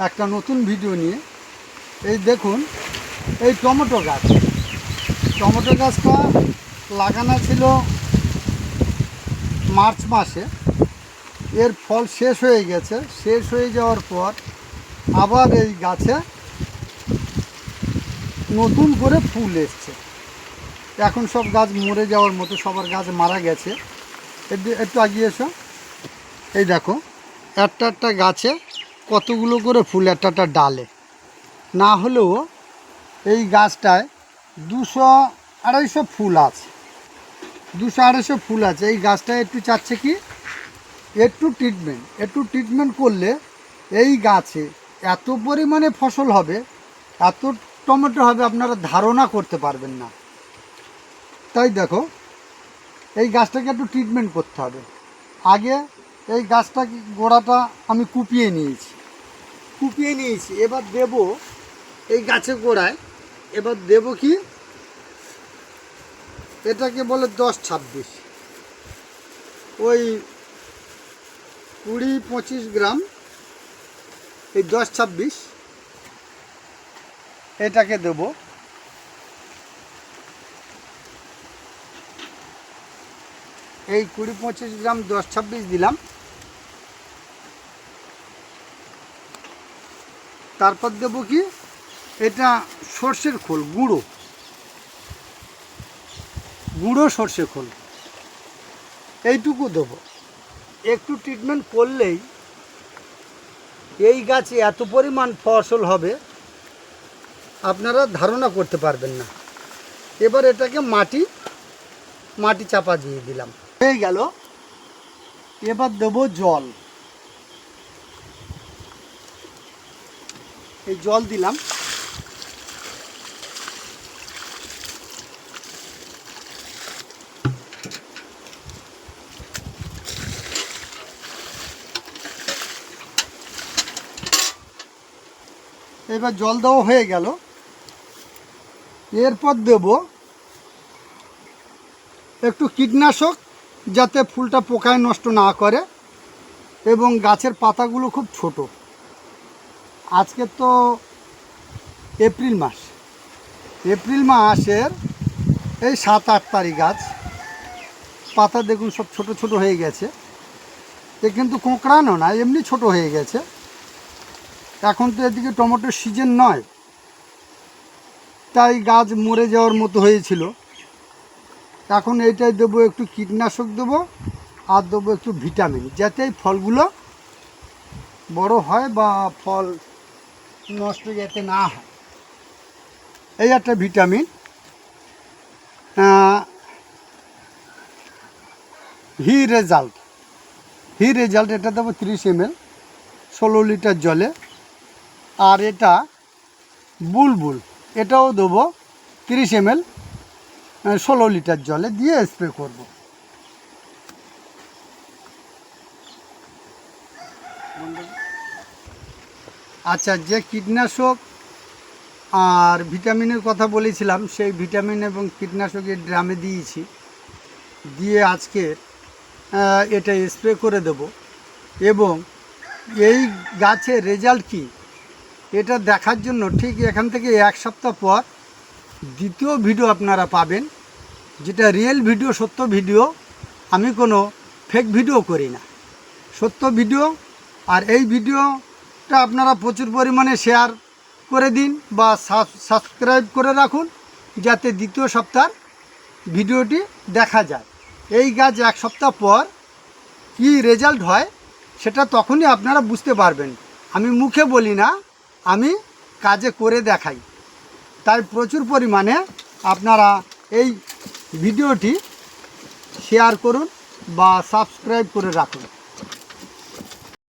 একটা নতুন ভিডিও নিয়ে। এই দেখুন, এই টমেটো গাছ। টমেটো গাছটা লাগানো ছিল মার্চ মাসে। এর ফল শেষ হয়ে গেছে। শেষ হয়ে যাওয়ার পর আবার এই গাছে নতুন করে ফুল এসছে। এখন সব গাছ মরে যাওয়ার মতো সবার গাছ মারা গেছে। একটু- আগিয়ে এসো। এই দেখো, একটা একটা গাছে কতগুলো করে ফুল একটা একটা ডালে। না হলেও এই গাছটায় দুশো আড়াইশো ফুল আছে। দুশো আড়াইশো ফুল আছে। এই গাছটায় একটু চাচ্ছে কি? একটু ট্রিটমেন্ট একটু ট্রিটমেন্ট করলে এই গাছে এত পরিমাণে ফসল হবে, এত টমেটো হবে, আপনারা ধারণা করতে পারবেন না। তাই দেখো, এই গাছটাকে একটু ট্রিটমেন্ট করতে হবে। আগে এই গাছটা গোড়াটা আমি কুপিয়ে নিয়েছি। কুপিয়ে নিয়েছি। এবার দেব এই গাছের গোড়ায়। এবার দেব কি? এটাকে বলে দশ ছাব্বিশ। ওই কুড়ি পঁচিশ গ্রাম এই দশ ছাব্বিশ এটাকে দেব। এই কুড়ি পঁচিশ গ্রাম দশ ছাব্বিশ দিলাম। তারপর দেবো কি? এটা সর্ষের খোল, গুঁড়ো। গুঁড়ো সর্ষে খোল। এইটুকু দেবো। একটু ট্রিটমেন্ট করলেই এই গাছে এত পরিমাণ ফসল হবে, আপনারা ধারণা করতে পারবেন না। এবার এটাকে মাটি মাটি চাপা দিয়ে দিলাম। হয়ে গেল। এবার দেবো জল। এই জল দিলাম। এবার জল দেওয়া হয়ে গেল। এরপর দেব একটু কীটনাশক যাতে ফুলটা পোকায় নষ্ট না করে এবং গাছের পাতাগুলো খুব ছোট। আজকে তো এপ্রিল মাস। এপ্রিল মাসের এই সাত আট তারিখ গাছ পাতা দেখুন সব ছোট ছোট হয়ে গেছে। এ কিন্তু কোঁকড়ানো না, এমনি ছোট হয়ে গেছে। এখন তো এদিকে টমেটোর সিজন নয়। তাই গাছ মরে যাওয়ার মতো হয়েছিল। এখন এইটাই দেবো, একটু কীটনাশক দেবো আর দেবো একটু ভিটামিন। যাতে এই ফলগুলো বড় হয় বা ফল নষ্ট যাতে না হয়। এই একটা ভিটামিন। হি রেজাল্ট। হি রেজাল্ট, এটা দেবো তিরিশ এম এল ষোলো লিটার জলে। আর এটা বুলবুল, এটাও দেবো তিরিশ এম এল ষোলো লিটার জলে দিয়ে স্প্রে করব। আচ্ছা যে কীটনাশক আর ভিটামিনের কথা বলেছিলাম, সেই ভিটামিন এবং কীটনাশকের ড্রামে দিয়েছি। দিয়ে আজকে এটা স্প্রে করে দেব। এবং এই গাছের রেজাল্ট কি? এটা দেখার জন্য ঠিক এখান থেকে এক সপ্তাহ পর দ্বিতীয় ভিডিও আপনারা পাবেন, যেটা রিয়েল ভিডিও সত্য ভিডিও আমি কোনো ফেক ভিডিও করি না। সত্য ভিডিও আর এই ভিডিওটা আপনারা প্রচুর পরিমাণে শেয়ার করে দিন বা সাবস্ক্রাইব করে রাখুন যাতে দ্বিতীয় সপ্তাহ ভিডিওটি দেখা যায়। এই গাছ এক সপ্তাহ পর কি রেজাল্ট হয় সেটা তখনই আপনারা বুঝতে পারবেন। আমি মুখে বলি না, আমি কাজে করে দেখাই। তাই প্রচুর পরিমাণে আপনারা এই ভিডিওটি শেয়ার করুন বা সাবস্ক্রাইব করে রাখুন।